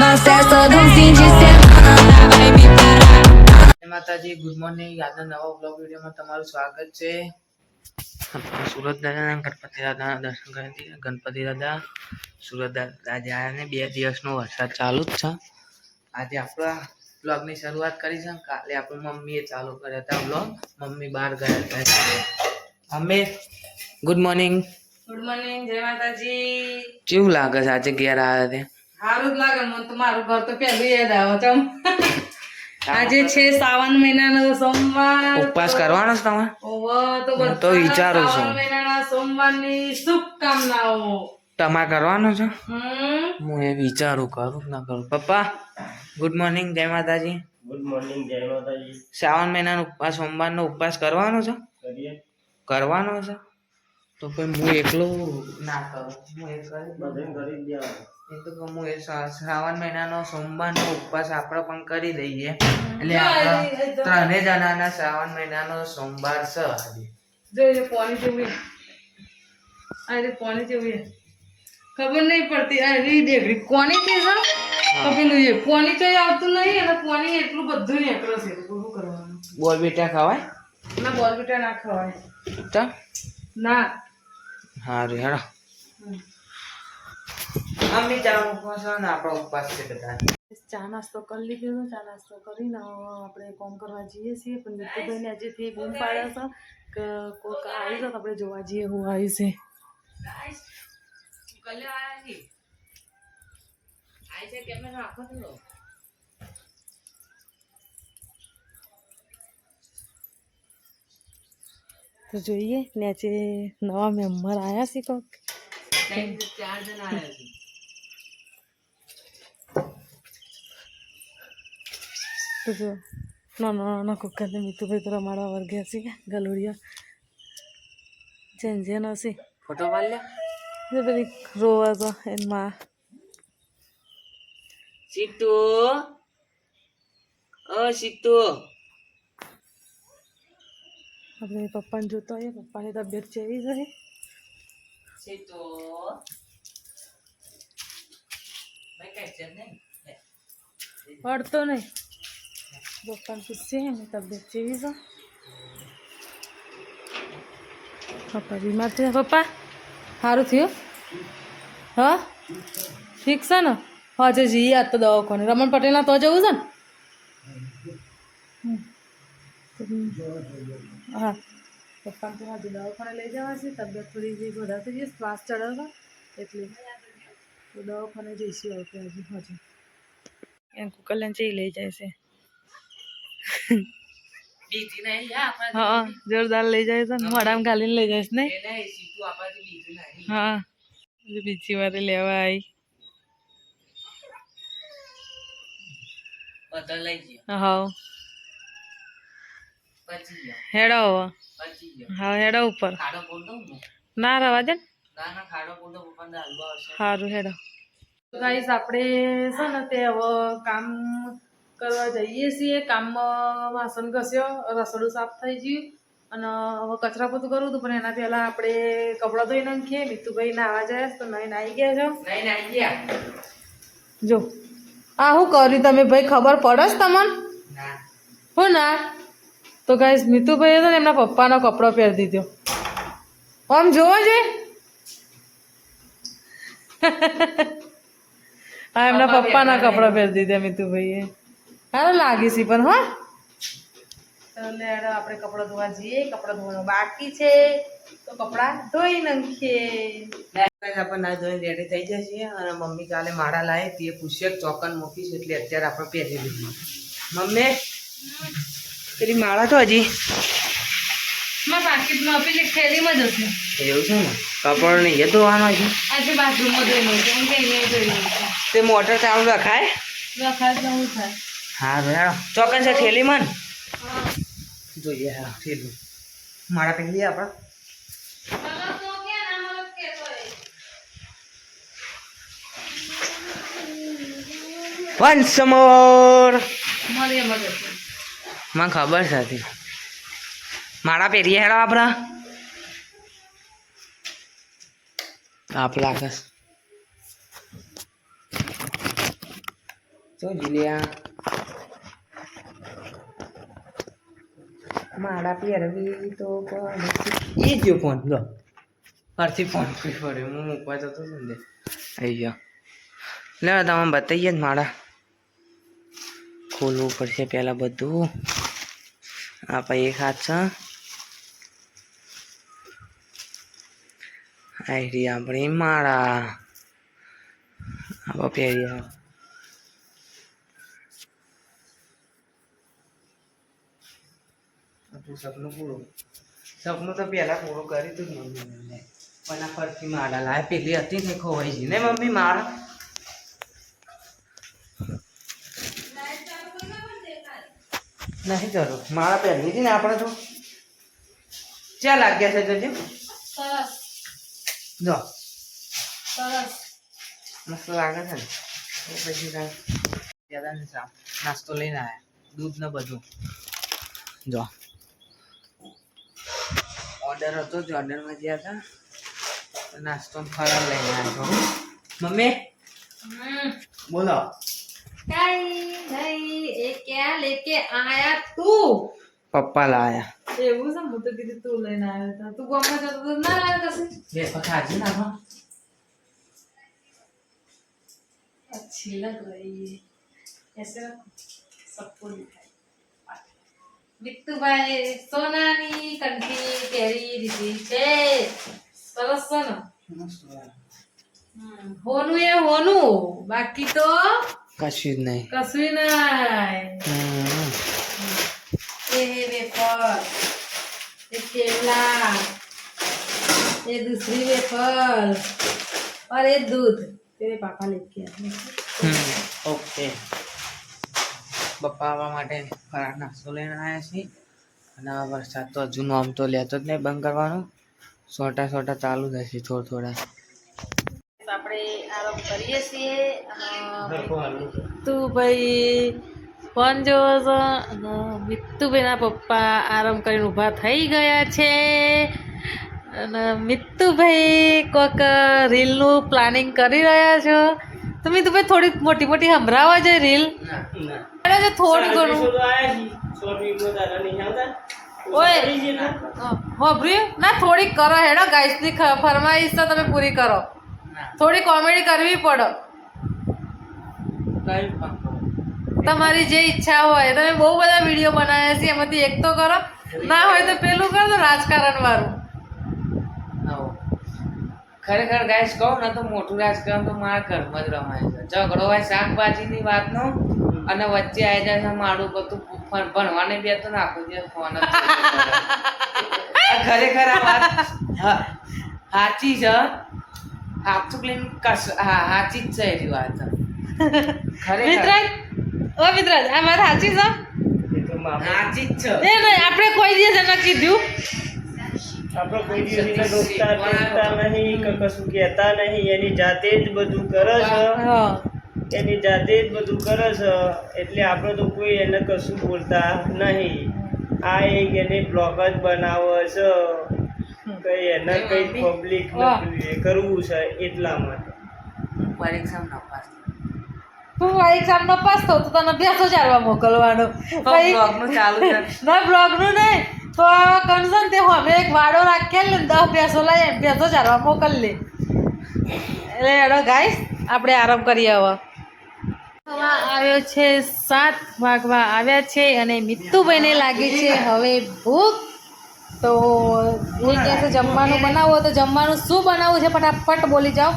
Nós é de um fim de semana, vai me parar. Mataji good morning આજના નવા blog વિડીયોમાં તમારું સ્વાગત છે. સુરત દાદાના ગણપતિ દાદાના દર્શન કરી ગણપતિ દાદા સુરત દાદા આજે આવ્યા ને બે દિવસનો વરસાદ ચાલુ જ છે. આજે આપણા બ્લોગની શરૂઆત કરી છે. કાલે આપણી મમ્મીએ ચાલુ કર્યા હતા બ્લોગ મમ્મી બહાર ગયા હતા મમ્મી ગુડ મોર્નિંગ ગુડ મોર્નિંગ જય માતાજી. કેવું લાગે છે? આજે ઘેર આવ્યા તે? સારું જ લાગે મને તો મારું ઘર તો પહેલું યાદ આવે ચમ. આજે છે શ્રાવણ મહિનાનો સોમવાર. ઉપવાસ કરવાનો છે તમારે ઓવો તો વિચારું છું. મહિનાના સોમવારની શુભકામનાઓ. તમા કરવાનો છે? હું એ વિચારું કરું ના કરું. પપ્પા ગુડ મોર્નિંગ જય માતાજી. ગુડ મોર્નિંગ જય માતાજી. શ્રાવણ મહિનાનો ઉપવાસ સોમવારનો ઉપવાસ કરવાનો છે? કરવાનો છે? તો પછી હું એકલો ના કરું. હું એક કરી બધે કરી દેવાનું. એ તો કહું એ શ્રાવણ મહિનાનો સોમવારનો ઉપવાસ આપણે પણ કરી દઈએ. એટલે આપણે ત્રણે જણાના શ્રાવણ મહિનાનો સોમવાર છે આજે. જોઈએ પાણી જેવી આજે પાણી જેવી ખબર નહીં પડતી. અરે ડેગરી કોની કે છે તો પેલું એ. કોની તો આવતું નહીં અને કોની એટલું બધું નીકળે છે. તો શું કરવાનું. બોલ બેટા ખવાય? ના બોલ બેટા ના ખવાય. તો? ના. સારું હેડો મમ્મી ચા ઉપવાસ ને આપણો ઉપવાસ છે બધા. ચા નાસ્તો કરી લીધો ચા નાસ્તો કરીને આપણે કોમ કરવા જઈએ છીએ. પણ નીતુભાઈને હજીથી બૂમ પાડ્યા છે કે કોક આવી તો આપણે જોવા જઈએ હું આવી છે. તો જોઈએ ને આજે નવા મેમ્બર આવ્યા છે કોક. ચાર જણા આવ્યા છે. તો નાના નાના કુકરને મીતુભાઈ તો રમાડવા વર્ગ્યા છે ગલોડિયા. જેન જેન બધી રોવા તો એની માં. સીતુ ઓ સીતુ આપણે પપ્પાને જોતો હોઈએ પપ્પાની તબિયત છે? કઈ છે નહીં. પડતો નહીં. પપ્પાને પૂછશે એની તબિયત કેવી છે પપ્પા બીમાર થયા પપ્પા સારું થયું હા ઠીક છે ને હા જઈએ આજ તો દવાખાને રમણ પટેલના તો જવું છે ને હા પપ્પાને તો હજુ દવાખાને લઈ જવા છે તબિયત થોડી જે વધારે થઈ ગઈ શ્વાસ ચડાવવા એટલે તો દવાખાને જઈશું આવતી હજુ હજુ એમ કલ્યાણ જઈ લઈ જાય છે હા જોરદાર લઈ જાય છે ને મોઢામાં ઘાલીને લઈ જાય બીજી નહીં. હા. બીજી વાર લેવા આવી હા. પછી હેડો હા હેડો ઉપર. ને? ના રવા દે ને. ના ના સારું હેડો. ગાઈસ આપણે છે ને તે હવે કામ કરવા જઈએ છીએ. કામમાં વાસણ ઘસ્યો રસોડું સાફ થઈ ગયું અને હવે કચરા પોતું કરવું હતું પણ એના પહેલાં આપણે કપડાં ધોઈ નાખીએ. મિતુભાઈ નાવા જાય તો નહીં નાહી ગયા છો. જો. આ શું કર્યું? તમે ભાઈ ખબર પડે છે તમને? ના. હું ના. તો ગાઈસ મિતુભાઈએ તો ને એમના પપ્પાનો કપડો પહેરી દીધો. આમ જોવો છે હા એમના પપ્પાના કપડા પહેરી દીધા મિતુભાઈએ. સારું લાગે છે પણ હા. એટલે આપણે કપડાં ધોવા જઈએ. કપડાં ધોવાનું બાકી છે. તો કપડાં ધોઈ નાખીએ. આપણે ના ધોઈને રેડી થઈ જાય છીએ. અને મમ્મી કાલે માળા લાવે તે પૂછીએ કે ચોકન મૂકીશ એટલે અત્યારે આપણે પહેરી લીધી મમ્મી? પેલી માળા તો હજી. પાકીટમાં પેલી થેલીમાં જ હશે. એવું છે ને? કપડ ને એ ધોવાનો છે. આજે બાથરૂમમાં ધોઈ તે મોટર ચાલુ રખાય? રખાય તો શું થાય. હા હેડો ચોકન છે થેલી મન જોઈએ હા થેલી. માળા પહેરી આપણા વન્સ મોર. મને ખબર છે હતી માળા પહેરીએ હેડો આપણા. આપણા લાગે જો જીલિયા. મારા પહેરવી તો પણ એ જો ફોન લો. પરથી ફોન પડ્યો હું મૂકવા જતો હતો ને આવી ગયો. લે તમે બતાવીએ ને મારા ખોલવું પડશે પહેલાં બધું. આ પછી એક હાથ છે. આઈડી આપણી માળા. આવા. પહેર્યા આપણું સપનું પૂરું. સપનું તો પહેલાં પૂરું કર્યું તું મમ્મીને પણ આ ફરતી માળા લાય. પેલી હતી ને ખોવાઈ ને મમ્મી માળા? નહીં જરૂર. માળા પહેરવી હતી ને આપણે તો? ક્યાં લાગ્યા છે જોજે જો. મસ્ત લાગે છે ને. પછી કાંઈ નાસ્તો લઈને આવ્યા દૂધ ને બધું. જો. ઓર્ડર હતો જ ઓર્ડરમાં ગયા હતા તો નાસ્તો ને ફરાળ લઈને આવ્યો મમ્મી હમ બોલો કઈ નહીં એ ક્યાં લેકે આયા તું પપ્પા લાયા એવું છે હું તો કીધું તું લઈને આવ્યો હતા તું ગામમાં જતો તો ના લાવ્યો કશે બે પછી હાજી નાખો अच्छी लग रही है ऐसे रखो सबको दिखाई મિત્તુભાઈ સોનાની કંઠી પહેરી દીધી છે સરસ છે ને હમ, હોનું એ હોનું બાકી તો કશું જ નહીં કશું નહીં હમ. ये है वेफर ये केला ये दूसरी वेफर और ये दूध तेरे पापा लेके आए હમ, ઓકે પપ્પા આવવા માટે ફરાળ નાસ્તો લઈને આવ્યા છીએ. અને આ વરસાદ તો હજુ આમ તો લેતો જ નહીં બંધ કરવાનું. સોટા સોટા ચાલુ થશે થોડા થોડા. આપણે આરામ કરીએ છીએ. તું ભાઈ ફોન જોવો છો? મિત્તુભાઈના પપ્પા આરામ કરીને ઊભા થઈ ગયા છે. અને મિત્તુભાઈ કોઈક રીલનું પ્લાનિંગ કરી રહ્યા છો? તો ભાઈ થોડી મોટી મોટી સંભળાવા છે રીલ. એટલે જો થોડી ઘણું. ઓય. હોભર્યું ના. થોડીક કરો હેડો ગાઈસની ફરમાઈશ તો તમે પૂરી કરો. થોડી કોમેડી કરવી પડો. તમારી જે ઈચ્છા હોય તમે બહુ બધા વીડિયો બનાવ્યા છે એમાંથી એક તો કરો. ના હોય તો પેલું કરો તો રાજકારણ વાળું. ખરેખર ગાઈસ કહું ને તો મોટું રાજકારણ તો મારા ઘરમાં જ રમાય છે. ઝઘડો હોય શાકભાજીની વાતનો અને વચ્ચે આવી જાય છે મારું બધું ભણ- ભણવાને બે તો નાખું છે ફોન ખરેખર આ વાત સાચી છે. સાચું ક્લીન કશ હા સાચી જ છે એવી વાત. ખરેખર. ઓ મિત્રાજ આ વાત સાચી છે? સાચી જ છે. આપણે કોઈ દિવસ એને કીધું. આપણે કોઈ દિવસ એને રોકતા ટોકતા નહીં કે કશું કહેતા નહીં એની જાતે જ બધું કરે છે. એની જાતે જ બધું કરે છે એટલે આપણે તો કોઈ એને કશું બોલતા નહીં. આ એક એને બ્લોગ જ બનાવે છે કઈ એને કઈ પબ્લિક કરવું છે એટલા માટે. પરીક્ષામાં પાસ તું એક્ઝામ નો પાસ થયો તો તને બેસો ચાલવા મોકલવાનો. પછી- બ્લોગનું ચાલુ ના બ્લોગનું નહીં. તો કન્સન તે અમે એક વાડો રાખેલ ને દસ ભેંસો લઈ ભેંસો ચારવા મોકલી લે. એટલે એડો ગાઈસ આપણે આરામ કરીએ હવે. હવે આવ્યો છે સાત વાગવા આવ્યા છે અને મિત્તુભાઈને લાગી છે હવે ભૂખ. તો હું કહે છે? જમવાનું બનાવો તો જમવાનું શું બનાવવું છે? ફટાફટ બોલી જાઓ.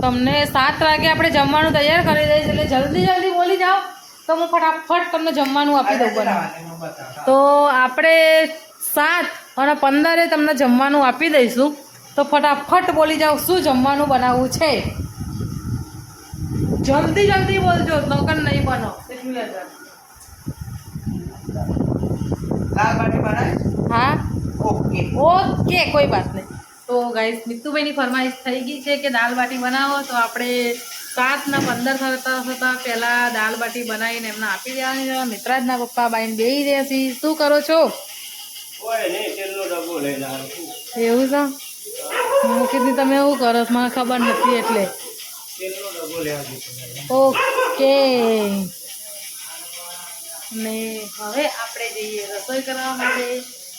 તમને સાત વાગે આપણે જમવાનું તૈયાર કરી દઈશ એટલે જલ્દી જલ્દી બોલી જાઓ. તો હું ફટાફટ તમને જમવાનું આપી દઉં બનાવ તો આપણે સાત અને પંદરે તમને જમવાનું આપી દઈશું. તો ફટાફટ બોલી જાઓ શું જમવાનું બનાવવું છે? જલ્દી જલ્દી બોલજો નકર નહીં બનો. હા? ઓકે. ઓકે કોઈ વાત નહીં. તો ગાઈસ મિત્તુભાઈની ફરમાઈશ થઈ ગઈ છે કે દાલ બાટી બનાવો તો આપણે સાતના પંદર થતા થતા પહેલાં દાલ બાટી બનાવીને એમને આપી દેવાની છે. મિત્રાજના પપ્પા બાઈને બેસી રહ્યા શું કરો છો? એવું છે? મૂકી દીધું તમે એવું કરો મને ખબર નથી એટલે. ઓકે. ને હવે આપણે જઈએ રસોઈ કરવા માટે.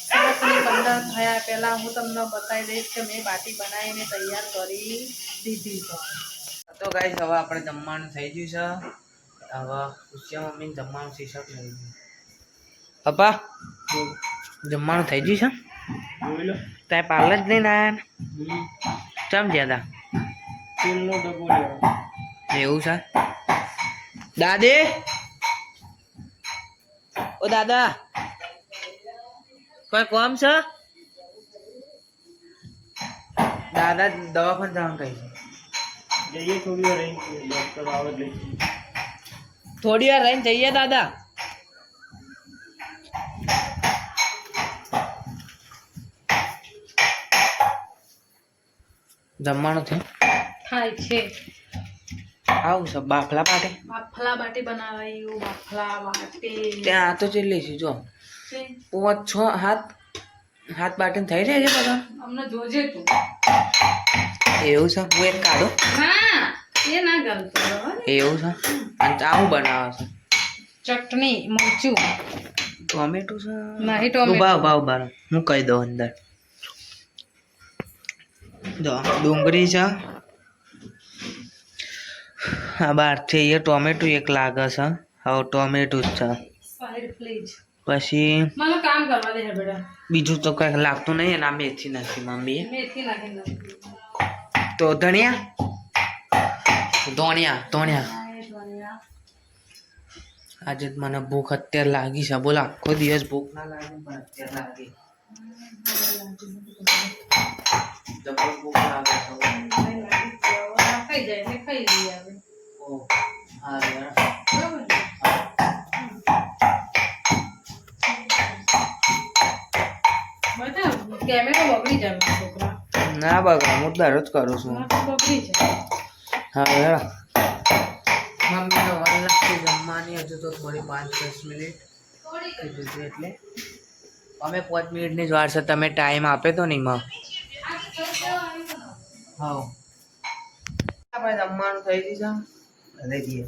સાત ને પંદર થયા પહેલાં હું તમને બતાવી દઈશ કે મેં બાટી બનાવીને તૈયાર કરી દીધી છે. તો ગાઈસ હવે આપણે જમવાનું થઈ ગયું છે. હવે ખુશિયા મમ્મીને જમવાનું શીશક લઈ ગયું. પપ્પા જમવાનું થઈ ગયું છે? તારે પાર્લર જ નહીં આવ્યા. ચમ તેલનો હતા એવું છે? દાદી? ઓ દાદા કોઈ કોમ છે? દાદા દવાખાને જવાનું કહી છે. જઈએ થોડી વાર રહીને ડોક્ટર આવે લઈ થોડી વાર રહીને જઈએ દાદા. જમવાનું છે થાય છે. આવું છે બાફલા પાટે બાફલા બાટી બનાવાયું બાફલા બાટી. ત્યાં આ તો ચેટલી છે જો. પાંચ છ હાથ હાથ બાટીને થઈ રહ્યા છે બધા? અમને જોજે તું. એવું છે? હું એક કાઢો એ ના ગમતો એવું છે? અને ચા હું બનાવે છે? ચટણી મરચું. ટોમેટો છે? નહીં ટોમેટો. ઊભા ઊભા ઊભા હું કહી દઉં અંદર. જો ડુંગળી છે. આ બહારથી એ ટોમેટો એક લાગે છે. હવે ટોમેટો જ છે. પછી બીજું તો કંઈક લાગતું નહીં એના આ મેથી નથી મમ્મીએ મેથી નાખી નાખી. તો ધણિયા? ધોણિયા ધોણિયા. આજે મને ભૂખ અત્યારે લાગી છે. બોલો, આખો દિવસ ભૂખ ના લાગે, પણ અત્યારે ભૂખ લાગે ખાઈ કેમેરો બગડી જાય ના બગા હું રદ કરું છું. હા તો બગડી જાય હા યાર મમ્મીનો વાર લાગશે જમવાની. હજુ તો થોડી પાંચ દસ મિનિટ કીધું એટલે. અમે પાંચ મિનિટની જ વાર છે તમે ટાઈમ આપે તો નહીં માં. હા આપણે જમવાનું થઈ ગયું છે. લઈ દઈએ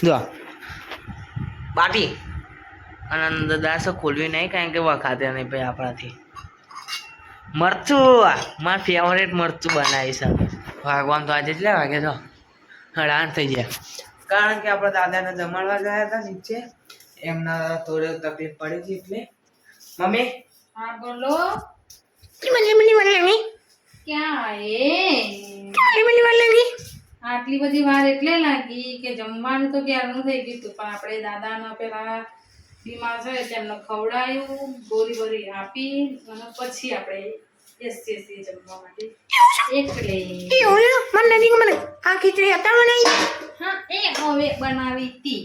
જો. બાટી. અને દાસ ખોલવી નહીં કારણ કે વખાતે નહીં ભાઈ આપણાથી. મરચું મારા ફેવરેટ મરચું બનાવી છે ભાગવાન તો આજે કેટલા વાગે છો હડાણ થઈ ગયા. કારણ કે આપણા દાદાને જમાડવા ગયા હતા નીચે. એમના થોડે તકલીફ પડી હતી એટલે. મમ્મી? હા બોલો. મને ક્યાં એ? આટલી બધી વાર એટલે લાગી કે જમવાનું તો ક્યારનું થઈ ગયું હતું પણ આપણે દાદાના પેલા બીમાર છે તેમને ખવડાયું ગોરી બોરી આપી અને પછી આપણે એસી એસી જમવા માટે. એટલે આ ખીચડી હતા બનાવી હા એ હવે બનાવી હતી.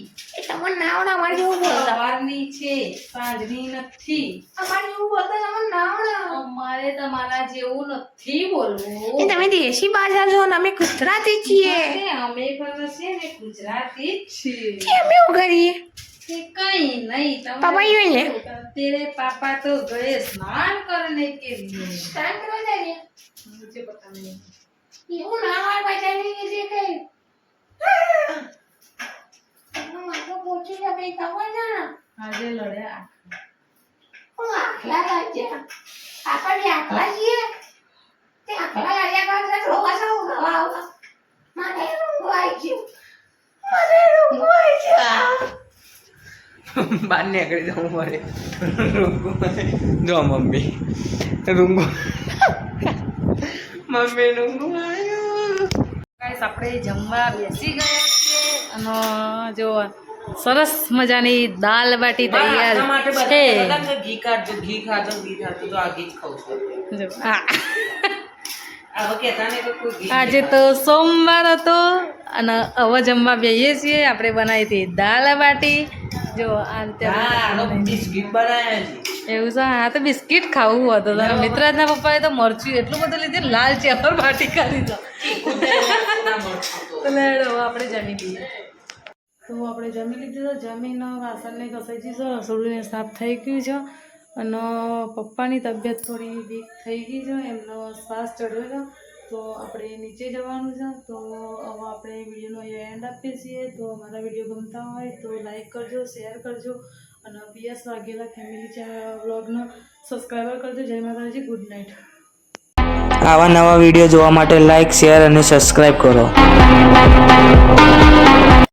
તમને નાવડા મારી એવું સવારની છે સાંજની નથી. અમારી એવું બોલતા તમને નાવડા. અમારે તમારા જેવું નથી બોલવું. તમે દેશી ભાષા છો ને અમે ગુજરાતી છીએ. અમે પણ છે ને ગુજરાતી જ છીએ. એવું કરીએ? કઈ નહીં તમારે પાપા यूं ही है। શું કર- तेरे पापा तो गए स्नान करने के लिए સ્નાન કરવા જાય मुझे पता नहीं એવું ના હોય બચાવી કે જે કઈ માથું પોચી જાય કઈ ખબર છે ને આજે લડ્યા હું આખલા લાગ્યા આપણે આખલા છીએ તે આખલા લાગ્યા કરતા રોવા સૌ નવા આવવા મને રૂંગવાઈ ગયું મને રૂંગવાઈ ગયું બહાર નીકળી જવું પડે રૂંગું જો મમ્મી. રૂંગો મમ્મી રૂંગો ગાઈસ આપણે જમવા બેસી ગયા છીએ અને જો સરસ મજાની દાલ બાટી તૈયાર છે. ઘી કાઢજો ઘી ખાજો ઘી ખાજો તો આ ઘી જ ખાઉં છું. જો, આજે તો સોમવાર હતો અને હવે જમવા બેસીએ છીએ. આપણે બનાવી હતી દાલ બાટી જો આ રીતે બિસ્કિટ બનાવ્યા છે. એવું છે હા તો બિસ્કિટ ખાવું હતું તો. મિત્રાજના પપ્પાએ તો મરચું એટલું બધું લીધું લાલ ચેપર બાટી કરી દો તો. લે આપણે જમી લઈએ. તો આપણે જમી લીધું તો જમીને વાસણને ઘસાઈ દીધું રસોડુંને સાફ થઈ ગયું છે. અને પપ્પાની તબિયત થોડી વીક થઈ ગઈ છે એમનો શ્વાસ ચડ્યો છે. તો આપણે નીચે જવાનું છે, તો હવે આપણે વિડીયોનો એન્ડ આપીએ છીએ. તો અમારા વીડિયો ગમતા હોય તો લાઈક કરજો શેર કરજો અને પીએસ વાઘેલા ફેમિલી વ્લોગનો સબસ્ક્રાઈબર કરજો. જય માતાજી ગુડ નાઇટ આવા નવા વીડિયો જોવા માટે લાઈક શેર અને સબસ્ક્રાઈબ કરો.